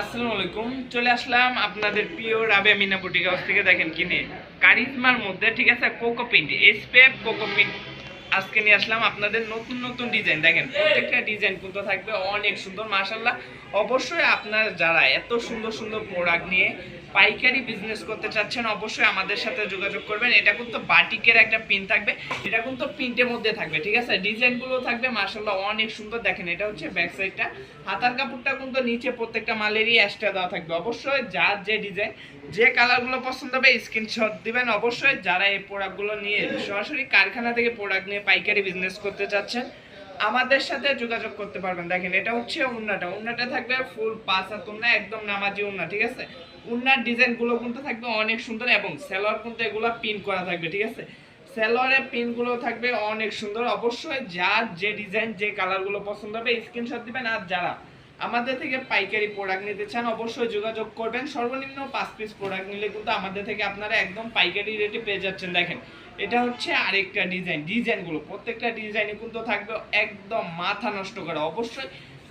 আসসালামু আলাইকুম। চলে আসলাম আপনাদের প্রিয় রাবে মিনা বুটিক হাউস থেকে দেখেন কিনে। কারিজমার মধ্যে, ঠিক আছে? কোকোপিন্ট এসপেপ কোকোপিন্ট আজকে নিয়ে আসলাম আপনাদের নতুন নতুন ডিজাইন দেখেন, প্রত্যেকটা ডিজাইন কিন্তু থাকবে অনেক সুন্দর মাশাল্লাহ অবশ্যই আপনার যারা এত সুন্দর সুন্দর প্রোডাক্ট নিয়ে পাইকারি বিজনেস করতে চাচ্ছেন, অবশ্যই আমাদের সাথে যোগাযোগ করবেন। এটা কিন্তু বাটিকের একটা পিন থাকবে। এটা কিন্তু প্রিন্টের মধ্যে থাকবে, ঠিক আছে? ডিজাইনগুলো থাকবে মাশাল্লাহ অনেক সুন্দর। দেখেন, এটা হচ্ছে ব্যাক সাইডটা হাতার কাপড়টা কিন্তু নিচে প্রত্যেকটা মালেরই এক্সট্রা দেওয়া থাকবে। অবশ্যই যার যে ডিজাইন যে কালারগুলো পছন্দ হবে স্ক্রিনশট দিবেন। অবশ্যই যারা এই প্রোডাক্টগুলো নিয়ে সরাসরি কারখানা থেকে প্রোডাক্ট নিয়ে পাইকারি বিজনেস করতে চাচ্ছেন, আমাদের সাথে যোগাযোগ করতে পারবেন। দেখেন, এটা হচ্ছে উন্নাটা। উন্নাটা থাকবে ফুল হাত উন্না, একদম নামাজি উন্না, ঠিক আছে? উন্নার ডিজাইনগুলো কিন্তু থাকবে অনেক সুন্দর এবং সেলোয়ার কিন্তু এগুলো পিন করা থাকবে, ঠিক আছে? সেলোয়ারের পিনগুলো থাকবে অনেক সুন্দর। অবশ্যই যার যে ডিজাইন যে কালারগুলো পছন্দ হবে স্ক্রিনশট দিবেন। আর যারা আমাদের থেকে পাইকারি প্রোডাক্ট নিতে চান, অবশ্যই যোগাযোগ করবেন। সর্বনিম্ন পাঁচ পিস প্রোডাক্ট নিলে কিন্তু আমাদের থেকে আপনারা একদম পাইকারি রেটে পেয়ে যাচ্ছেন। দেখেন এটা হচ্ছে আরেকটা ডিজাইন ডিজাইনগুলো প্রত্যেকটা ডিজাইনে কিন্তু থাকবে একদম মাথা নষ্ট করা। অবশ্যই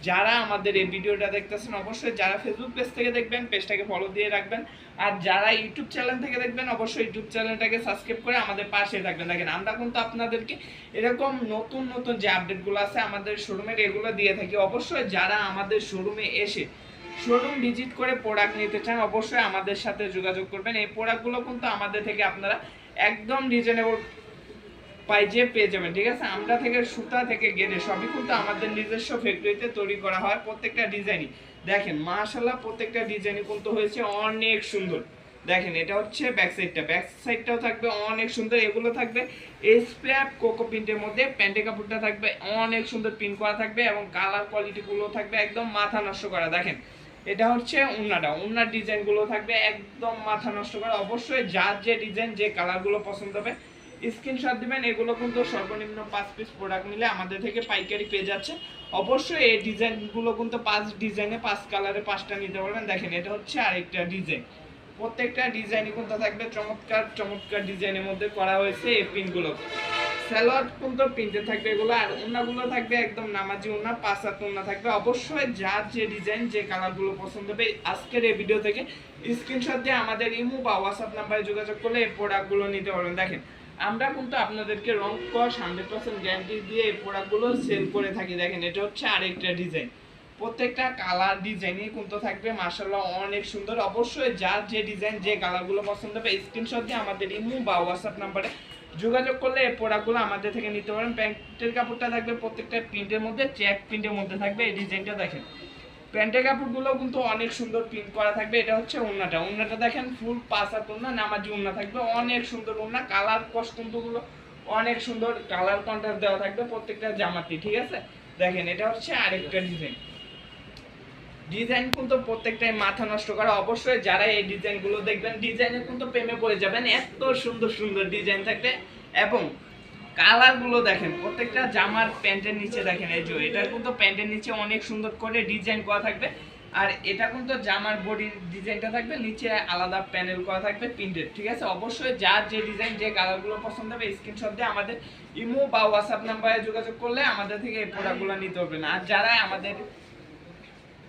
যারা আমাদের এই ভিডিওটা দেখতেছেন, অবশ্যই যারা ফেসবুক পেজ থেকে দেখবেন পেজটাকে ফলো দিয়ে রাখবেন। আর যারা ইউটিউব চ্যানেল থেকে দেখবেন, অবশ্যই ইউটিউব চ্যানেলটাকে সাবস্ক্রাইব করে আমাদের পাশে থাকবেন। দেখেন, আমরা কিন্তু আপনাদেরকে এরকম নতুন নতুন যে আপডেটগুলো আছে আমাদের শোরুমের এগুলো দিয়ে থাকি। অবশ্যই যারা আমাদের শোরুমে এসে শোরুম ভিজিট করে প্রোডাক্ট নিতে চান, অবশ্যই আমাদের সাথে যোগাযোগ করবেন। এই প্রোডাক্টগুলো কিন্তু আমাদের থেকে আপনারা একদম রিজনেবল পাইজে পেয়ে যাবেন, ঠিক আছে? আমরা থেকে, সুতা থেকে গেড়ে সবই কিন্তু আমাদের নিজস্ব ফ্যাক্টরিতে তৈরি করা হয় প্রত্যেকটা ডিজাইনই দেখেন মাশাল্লাহ প্রত্যেকটা ডিজাইনই কিন্তু হয়েছে অনেক সুন্দর। দেখেন, এটা হচ্ছে ব্যাক সাইডটা ব্যাক সাইডটাও থাকবে, অনেক সুন্দর। এগুলো থাকবে স্প্যাপ কোকো প্রিন্টের মধ্যে প্যান্টে কাপড়টা থাকবে, অনেক সুন্দর প্রিন্ট করা থাকবে এবং কালার কোয়ালিটিগুলো থাকবে একদম মাথা নষ্ট করা। দেখেন এটা হচ্ছে উন্নাটা। উন্নার ডিজাইনগুলো থাকবে একদম মাথা নষ্ট করা। অবশ্যই যার যে ডিজাইন, যে কালারগুলো পছন্দ হবে, স্ক্রিনশট দিবেন। এগুলো কিন্তু সর্বনিম্ন পাঁচ পিস প্রোডাক্ট নিলে আমাদের থেকে পাইকারি পেয়ে যাচ্ছে। অবশ্যই এই ডিজাইনগুলো কিন্তু পাঁচ ডিজাইনে, পাঁচ কালারে পাঁচটা নিতে পারবেন। দেখেন, এটা হচ্ছে আরেকটা ডিজাইন। প্রত্যেকটা ডিজাইনই কিন্তু থাকবে। চমৎকার চমৎকার ডিজাইনের মধ্যে করা হয়েছে এই পিনগুলো স্যালোয়ার কিন্তু প্রিন্টে থাকবে, এগুলো আর ওনাগুলো থাকবে একদম নামাজি ওনা পাঁচ হাত ওনা থাকবে। অবশ্যই যার যে ডিজাইন যে কালারগুলো পছন্দ হবে, আজকের এই ভিডিও থেকে স্ক্রিনশট দিয়ে আমাদের ইমো বা হোয়াটসঅ্যাপ নাম্বারে যোগাযোগ করলে এই প্রোডাক্টগুলো নিতে পারবেন। দেখেন, আমরা কিন্তু আপনাদেরকে রং কস হান্ড্রেড পার্সেন্ট গ্যারান্টি দিয়ে এই প্রোডাক্টগুলো সেল করে থাকি। দেখেন, এটা হচ্ছে আরেকটা ডিজাইন প্রত্যেকটা কালার ডিজাইনই কিন্তু থাকবে মার্শাল্লাহ অনেক সুন্দর। অবশ্যই যার যে ডিজাইন যে কালারগুলো পছন্দ হবে স্ক্রিনশট দিয়ে আমাদের ইমো বা হোয়াটসঅ্যাপ নাম্বারে যোগাযোগ করলে এই প্রোডাক্টগুলো আমাদের থেকে নিতে পারেন। প্যান্টের কাপড়টা থাকবে প্রত্যেকটা প্রিন্টের মধ্যে, চেক প্রিন্টের মধ্যে থাকবে, এই ডিজাইনটা দেখেন। প্যান্টের কাপড়গুলো কিন্তু অনেক সুন্দর প্রিন্ট করা থাকবে, এটা হচ্ছে ওন্নাটা ওন্নাটা দেখেন ফুল পাঁচাত ওন্না নামাজি ওন্না থাকবে, অনেক সুন্দর ওন্না কালার কস্টুমগুলো অনেক সুন্দর কালার কন্ট্রাস্ট দেওয়া থাকবে প্রত্যেকটা জামাতে, ঠিক আছে? দেখেন, এটা হচ্ছে আরেকটা ডিজাইন ডিজাইন কিন্তু প্রত্যেকটাই মাথা নষ্ট করা। অবশ্যই যারা এই ডিজাইনগুলো দেখবেন ডিজাইনে কিন্তু প্রেমে পড়ে যাবেন। এত সুন্দর সুন্দর ডিজাইন থাকবে এবং কালারগুলো দেখেন, প্রত্যেকটা জামার প্যান্টের নিচে দেখেন, এই যে এটা কিন্তু প্যান্টের নিচে অনেক সুন্দর করে ডিজাইন করা থাকবে। আর এটা কিন্তু জামার বডির ডিজাইনটা থাকবে, নিচে আলাদা প্যানেল করা থাকবে প্রিন্টেড ঠিক আছে? অবশ্যই যার যে ডিজাইন যে কালারগুলো পছন্দ হবে স্ক্রিনশট দিয়ে আমাদের ইমো বা হোয়াটসঅ্যাপ নাম্বারে যোগাযোগ করলে আমাদের থেকে এই প্রোডাক্টগুলো নিতে হবে না আর যারা আমাদের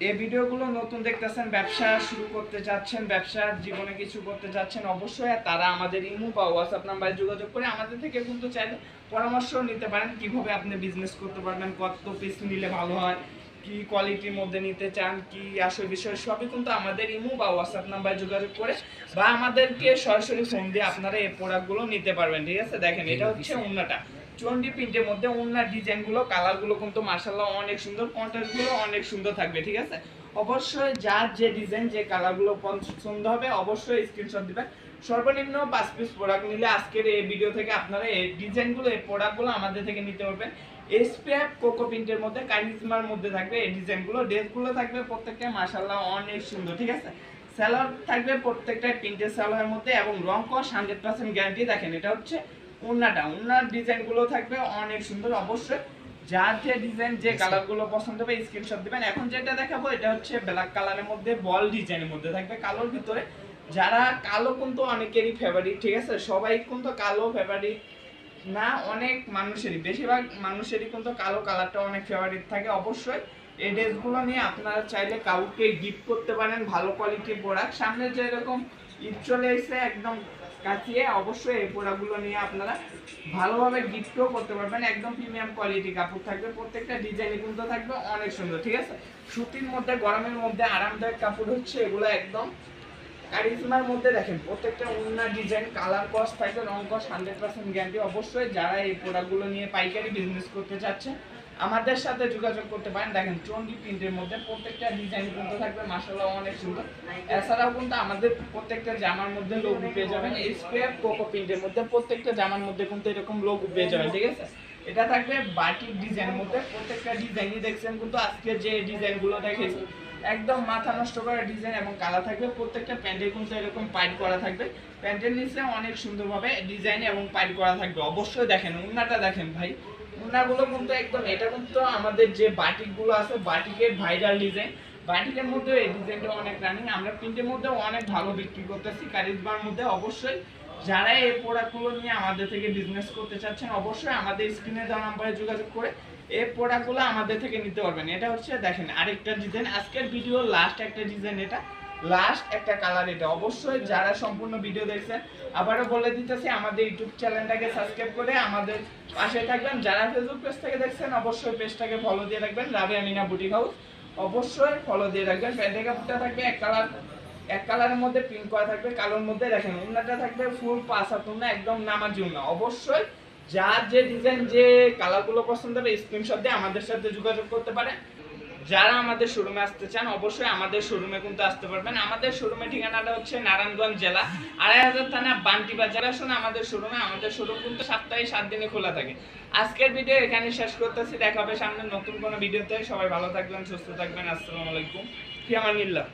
এই ভিডিওগুলো নতুন দেখতেছেন, ব্যবসা শুরু করতে যাচ্ছেন ব্যবসার জীবনে কিছু করতে যাচ্ছেন, অবশ্যই তারা আমাদের ইমো বা হোয়াটসঅ্যাপ নাম্বারে যোগাযোগ করে আমাদের থেকে কিন্তু চাইলে পরামর্শ নিতে পারেন কীভাবে আপনি বিজনেস করতে পারবেন, কত পিস নিলে ভালো হয়, কি কোয়ালিটির মধ্যে নিতে চান, কি আসল বিষয়, সবই কিন্তু আমাদের ইমো বা হোয়াটসঅ্যাপ নাম্বারে যোগাযোগ করে বা আমাদেরকে সরাসরি ফোন দিয়ে আপনারা এই প্রোডাক্টগুলো নিতে পারবেন, ঠিক আছে? দেখেন, এটা হচ্ছে উন্নাটা চন্ডি প্রিন্টের মধ্যে ওনার ডিজাইনগুলো কালারগুলো কিন্তু মার্শাল্লাহ অনেক সুন্দর কন্ট্রাস্টগুলো অনেক সুন্দর থাকবে, ঠিক আছে? অবশ্যই যার যে ডিজাইন যে কালারগুলো পছন্দ হবে, অবশ্যই স্ক্রিনশট দিবেন। সর্বনিম্ন পাঁচ পিস প্রোডাক্ট নিলে আজকের এই ভিডিও থেকে আপনারা এই ডিজাইনগুলো এই প্রোডাক্টগুলো আমাদের থেকে নিতে পারবেন। এসপিএফ কোকো প্রিন্টের মধ্যে কারিজমার মধ্যে থাকবে এই ডিজাইনগুলো ড্রেসগুলো থাকবে প্রত্যেকটা মার্শাল্লাহ অনেক সুন্দর, ঠিক আছে? স্যালোয়ার থাকবে প্রত্যেকটা প্রিন্টের স্যালোয়ারের মধ্যে এবং রং কস হান্ড্রেড পার্সেন্ট গ্যারান্টি দেখেন এটা হচ্ছে ওন্নাটা ওন্নার ডিজাইনগুলো থাকবে অনেক সুন্দর অবশ্যই। যার যে ডিজাইন যে কালারগুলো পছন্দ হবে স্ক্রিনশট দিবেন। এখন যেটা দেখাবো এটা হচ্ছে ব্ল্যাক কালারের মধ্যে বল ডিজাইনের মধ্যে থাকবে কালোর ভিতরে। যারা কালো কিন্তু অনেকেরই ফেভারিট ঠিক আছে? সবাই কিন্তু কালো ফেভারিট না অনেক মানুষেরই। বেশিরভাগ মানুষেরই কিন্তু কালো কালারটা অনেক ফেভারিট থাকে অবশ্যই। এই ড্রেসগুলো নিয়ে আপনারা চাইলে কাউকে গিফট করতে পারেন ভালো কোয়ালিটির প্রোডাক্ট সামনে যে এরকম ঈদ চলে এসে একদম কাছিয়ে অবশ্যই এই পোড়াগুলো নিয়ে আপনারা ভালোভাবে গিফটও করতে পারবেন। একদম প্রিমিয়াম কোয়ালিটি কাপড় থাকবে। প্রত্যেকটা ডিজাইনই কিন্তু থাকবে অনেক সুন্দর, ঠিক আছে? সুতির মধ্যে, গরমের মধ্যে আরামদায়ক কাপড় হচ্ছে এগুলো একদম কারিজমার মধ্যে দেখেন, প্রত্যেকটা অন্য ডিজাইন কালার কস্ট থাকবে, রং কস্ট হান্ড্রেড পার্সেন্ট গ্যারান্টি অবশ্যই যারা এই প্রোডাক্টগুলো নিয়ে পাইকারি বিজনেস করতে চাচ্ছে আমাদের সাথে যোগাযোগ করতে পারেন। দেখেন, চন্ডি প্রিন্টের মধ্যে প্রত্যেকটা ডিজাইন কিন্তু থাকবে। মাসাল্লাহ অনেক সুন্দর। এছাড়াও কিন্তু আমাদের প্রত্যেকটা জামার মধ্যে লোগো পেয়ে যাবেন। স্পেপ কোকো প্রিন্টের মধ্যে প্রত্যেকটা জামার মধ্যে কিন্তু এরকম লোগো পেয়ে যাবেন, ঠিক আছে? এটা থাকবে বাটিক ডিজাইনের মধ্যে। প্রত্যেকটা ডিজাইনই দেখছেন কিন্তু আজকে যে ডিজাইনগুলো দেখেছি, একদম মাথা নষ্ট করা ডিজাইন এবং কালার থাকবে। প্রত্যেকটা প্যান্টে কিন্তু এরকম পাইট করা থাকবে। প্যান্টের নিচে অনেক সুন্দরভাবে ডিজাইন এবং পাইট করা থাকবে। অবশ্যই দেখেন উন্নাটা দেখেন ভাই। উন্নাগুলো কিন্তু একদম, এটা কিন্তু আমাদের যে বাটিকগুলো আছে, বাটিকের ভাইরাল ডিজাইন বাটিকের মধ্যে এই ডিজাইনটা অনেক রানিং আমরা প্রিন্টের মধ্যে অনেক ভালো বিক্রি করতেছি, কারিজমার মধ্যে অবশ্যই। যারা এই প্রোডাক্টগুলো নিয়ে আমাদের থেকে বিজনেস করতে চাচ্ছেন, অবশ্যই আমাদের স্ক্রিনে দেওয়া নাম্বারে যোগাযোগ করে এই প্রোডাক্টগুলো আমাদের থেকে নিতে পারবেন। এটা হচ্ছে দেখেন আরেকটা ডিজাইন আজকের ভিডিও লাস্ট একটা ডিজাইন এটা। লাস্ট একটা কালার এটা। অবশ্যই যারা সম্পূর্ণ ভিডিও দেখছেন, আবারও বলে দিতেছি, আমাদের ইউটিউব চ্যানেলটাকে সাবস্ক্রাইব করে আমাদের পাশে থাকবেন। যারা ফেসবুক পেজ থেকে দেখছেন, অবশ্যই পেজটাকে ফলো দিয়ে রাখবেন। রাবে আমিনা বুটিক হাউস অবশ্যই ফলো দিয়ে রাখবেন। প্যান্টের কাপড়টা থাকবে এক কালার এক কালারের মধ্যে প্রিন্ট করা থাকবে, কালোর মধ্যে দেখেন উন্নাটা থাকবে ফুল হাত উন্না একদম নামার জন্য অবশ্যই যার যে ডিজাইন যে কালারগুলো পছন্দ হবে স্ক্রিনশট দিয়ে আমাদের সাথে যোগাযোগ করতে পারে যারা আমাদের শোরুমে আসতে চান, অবশ্যই আমাদের শোরুমে কিন্তু আসতে পারবেন। আমাদের শোরুমের ঠিকানাটা হচ্ছে নারায়ণগঞ্জ জেলা আড়াই হাজার থানা বান্টি বাজার আসুন আমাদের শোরুমে আমাদের শোরুম কিন্তু সপ্তাহে সাত দিনে খোলা থাকে। আজকের ভিডিও এখানে শেষ করতেছি। দেখা হবে সামনে নতুন কোনো ভিডিওতে সবাই ভালো থাকবেন, সুস্থ থাকবেন। আসসালামু আলাইকুম। ফিয়ামানিল্লাহ।